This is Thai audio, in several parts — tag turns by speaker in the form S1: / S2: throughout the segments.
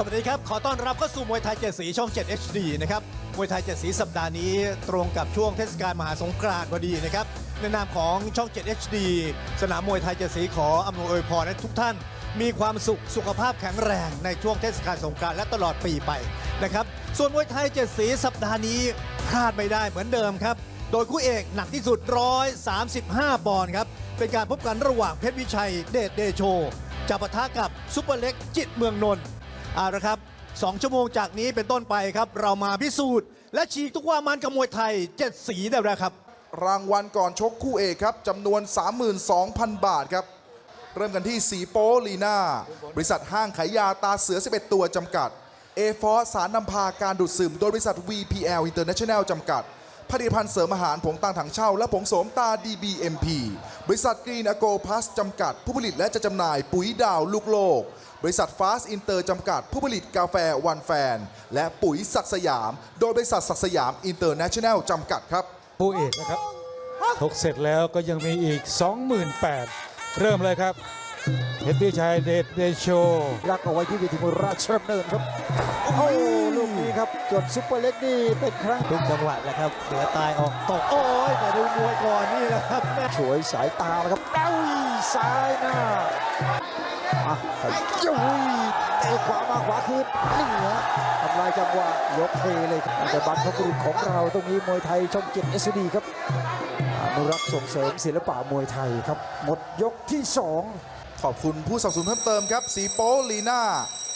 S1: สวัสดีครับ ขอต้อนรับเข้าสู่มวยไทยเจ็ดสีช่อง 7 HD นะครับ มวยไทยเจ็ดสีสัปดาห์นี้ตรงกับช่วงเทศกาลมหาสงกรานต์พอดีนะครับ ในนามของช่อง 7 HD สนามมวยไทยเจ็ดสีขออำนวยอวยพรให้ทุกท่าน มีความสุข สุขภาพแข็งแรงในช่วงเทศกาลสงกรานต์และตลอดปีไปนะครับ ส่วนมวยไทยเจ็ดสีสัปดาห์นี้พลาดไม่ได้เหมือนเดิมครับ โดยคู่เอกหนักที่สุด 135 ปอนด์ครับ เป็นการพบกันระหว่างเพชรวิชัยเดชเดโช จะปะทะกับซุปเปอร์เล็กจิตเมืองนนท์ เอาละครับ2ชั่วโมงจากนี้เป็นต้นไปครับ เรามาพิสูจน์ และฉีกทุกความมันกับมวยไทย7สีได้แล้วครับ
S2: รางวัลก่อนชกคู่เอกครับจำนวน 32,000 บาทครับ เริ่มกันที่สีโปลีนาบริษัทห้างขายยาตาเสือ 11 ตัวจำกัดเอฟอสารนำพาการดูดซึมโดยบริษัท VPL International จำกัด ผลิตภัณฑ์เสริมอาหารผงต่างถังเช่า และผงโสมตา DBMP บริษัทกรีนอโกพลัสจำกัด ผู้ผลิตและจะจำหน่ายปุ๋ยดาวลูกโลก บริษัทฟาสอินเตอร์จำกัด ผู้ผลิตกาแฟวันแฟน และปุ๋ยศักดิ์สยาม โดยบริษัทศักดิ์สยามอินเตอร์เนชั่นแนลจำกัดครับ
S3: คู่เอกนะครับทกเสร็จแล้วก็ยังมีอีก 28,000เริ่มเลยครับ เพชรพิชัยเดชเดโช
S4: รักเอาไว้ที่เวทีมวยราชดำเนินครับ โอ้โหลูกนี้ครับจดซุปเปอร์เล็กนี่เป็นครั้ง
S1: ทุกจังหวะแหละครับเหนือตายออกตกโอ้ยแต่ดูมวยก่อนนี่แหละครับแม่
S4: ฉวยสายตาแล้วครับเอ้าซ้ายหน้าอะยุ้ยเตะขวามาขวาคืนนี่ฮะทำลายจังหวะยกเทเลยครับแต่บรรพบุรุษของเราตรงนี้มวยไทยช่องเจ็ดเอสดีครับอนุรักษ์ส่งเสริมศิลปะมวยไทยครับ หมดยกที่สอง
S2: ขอบคุณผู้สนับสนุนเพิ่มเติมครับสีโปลีน่า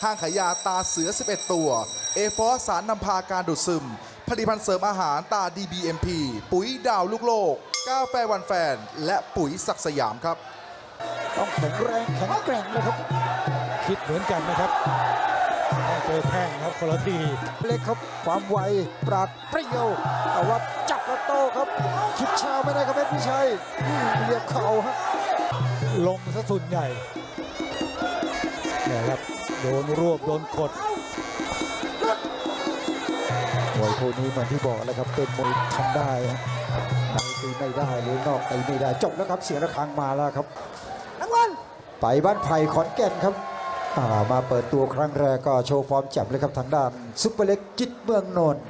S2: ห้างขายยาตาเสือ 11 ตัว เอฟอสารนำพาการดูดซึม ผลิตภัณฑ์เสริมอาหารตา DBMP ปุ๋ยดาวลูกโลก กาแฟวันแฟน และปุ๋ยศักดิ์สยามครับ
S4: ต้องแข็งแรงแข็งแกร่งเลยครับ
S3: คิดเหมือนกันนะครับต้องเจอแข้งครับคนละที
S4: เล็กครับความไวปราดเปรี้ยวแต่ว่าจับแล้วโต้ครับ คิดช้าไม่ได้ครับเพชรพิชัยอืมเหยียบเข่าฮะ
S3: ลงซะส่วนใหญ่เนี่ยครับโดนรวบโดนกด
S4: มวยคู่นี้เหมือนที่บอกเลยครับเป็นมวยทำได้ฮะในตีไม่ได้หรือนอกตีไม่ได้จบแล้วครับเสียงระฆังมาแล้วครับไปบ้านไผ่ขอนแก่นครับอ่ามาเปิดตัวครั้งแรกก็โชว์ฟอร์มจับเลยครับทางด้านซุปเปอร์เล็กจิตเมืองนนท์